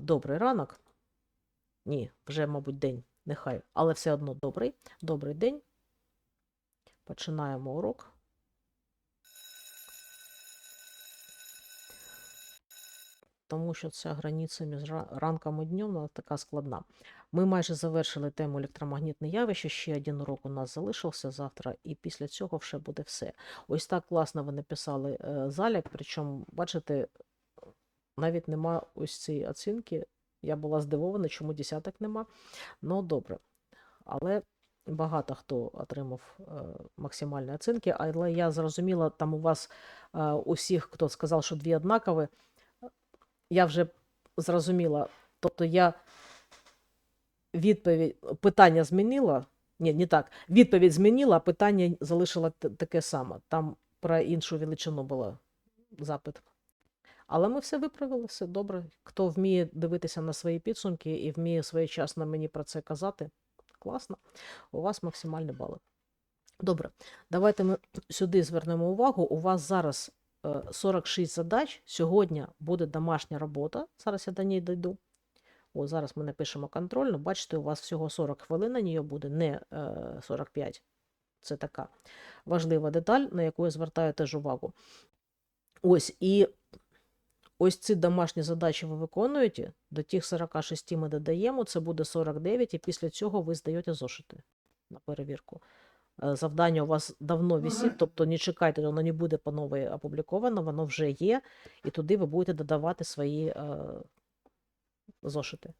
Добрий ранок. Ні, вже, мабуть, день, нехай, але все одно добрий. Добрий день. Починаємо урок. Тому що ця границя між ра- ранком і днем вона така складна. Ми майже завершили тему електромагнітне явище. Ще один урок у нас залишився завтра, і після цього вже буде все. Ось так класно ви написали е, залік, причому, бачите, навіть нема ось цієї оцінки. Я була здивована, чому десяток нема. Ну, добре. Але багато хто отримав е, максимальні оцінки, але я зрозуміла, там у вас е, усіх, хто сказав, що дві однакові, я вже зрозуміла. Тобто я відповідь, питання змінила. Ні, не так. Відповідь змінила, а питання залишила таке саме. Там про іншу величину було запит. Але ми все виправили, все добре. Хто вміє дивитися на свої підсумки і вміє своєчасно мені про це казати, класно. У вас максимальні бали. Добре, давайте ми сюди звернемо увагу. У вас зараз е, 46 задач. Сьогодні буде домашня робота. Зараз я до неї дійду. О, зараз ми напишемо контрольну. Бачите, у вас всього 40 хвилин на нього буде, не е, 45. Це така важлива деталь, на яку я звертаю теж увагу. Ось і ось ці домашні задачі ви виконуєте. До тих 46 ми додаємо, це буде 49, і після цього ви здаєте зошити на перевірку. Е, Завдання у вас давно висить, тобто не чекайте, воно не буде по новій опубліковано, воно вже є, і туди ви будете додавати свої е, зошити.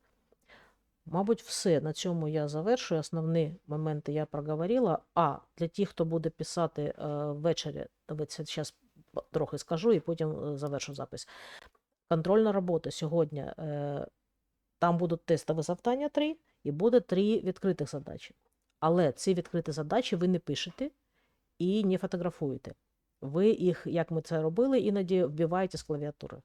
Мабуть, все. На цьому я завершую. Основні моменти я проговорила. А для тих, хто буде писати е, ввечері, давайте зараз трохи скажу і потім е, завершу запис. Контрольна робота сьогодні. Е, там будуть тестові завдання 3 і буде 3 відкритих задачі. Але ці відкриті задачі ви не пишете і не фотографуєте. Ви їх, як ми це робили, іноді вбиваєте з клавіатури.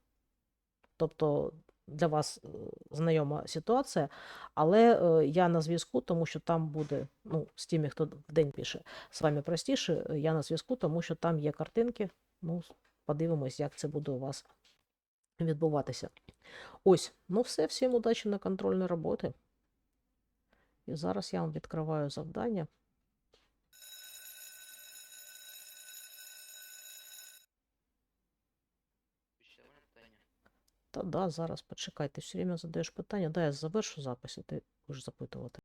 Тобто для вас е, знайома ситуація, але е, я на зв'язку, тому що там буде, ну, з тими, хто в день пише, з вами простіше, я на зв'язку, тому що там є картинки. Ну, подивимось, як це буде у вас відбуватися. Ось, ну все, всім удачі на контрольні роботи. І зараз я вам відкриваю завдання. Та да, зараз почекайте, все время задаєш питання. Да, я завершу запис, і ти будеш запитувати.